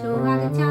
চৌবাগিচা